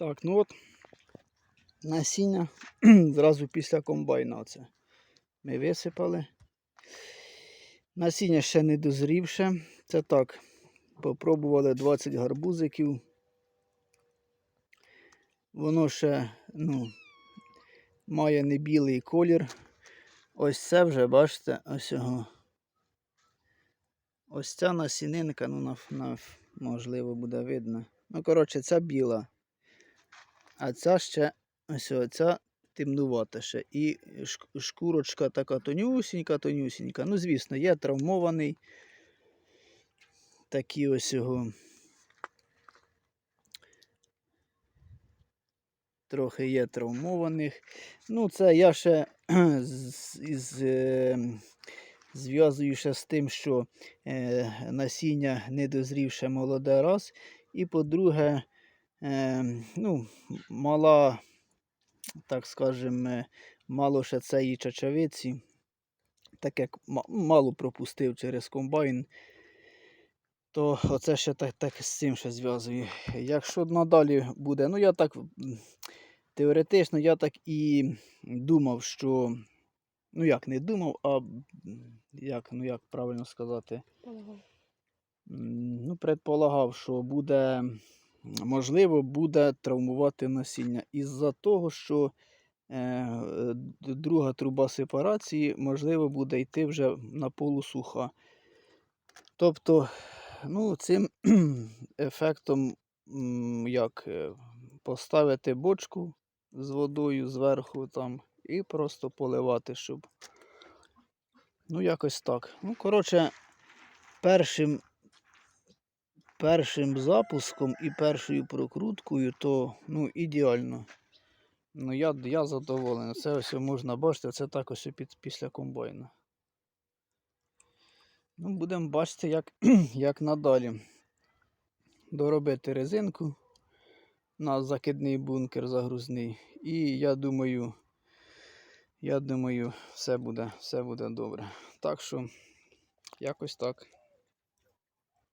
Так, ну от насіння зразу після комбайна оце. Ми висипали. Насіння ще не дозрівше. Це так. Попробували 20 гарбузиків. Воно ще, ну, має не білий колір. Ось це вже, бачите, ось його. Ось ця насінинка, ну, на, на, можливо, буде видно. Ну, коротше, ця біла. А ця ще, ось ця темнувата ще. І шкурочка така тонюсінька, тонюсінька. Ну, звісно, є травмований. Такі ось його. Трохи є травмованих. Ну, це я ще з, із, е, зв'язую ще з тим, що е, насіння недозрівше молоде раз. І по-друге, е, ну, мала, так скажемо, е, мало ще цієї чачавиці, так як мало пропустив через комбайн, то оце ще так, так з цим ще зв'язую. Якщо надалі буде, ну я так теоретично я так і думав, що. Ну як не думав, а як, ну як правильно сказати. Полагав. Ну, предполагав, що буде, можливо, буде травмувати насіння. Із-за того, що е, друга труба сепарації, можливо, буде йти вже на полусуха. Тобто, ну, цим ефектом, як е, поставити бочку з водою зверху там і просто поливати, щоб. Ну, якось так. Ну, коротше, першим першим запуском і першою прокруткою, то ну, ідеально. Ну, я, я задоволений. Це ось можна бачити, це так ось під, після комбайна. Ну, будемо бачити, як, як надалі. Доробити резинку на закидний бункер загрузний. І я думаю, я думаю, все буде, все буде добре. Так що, якось так.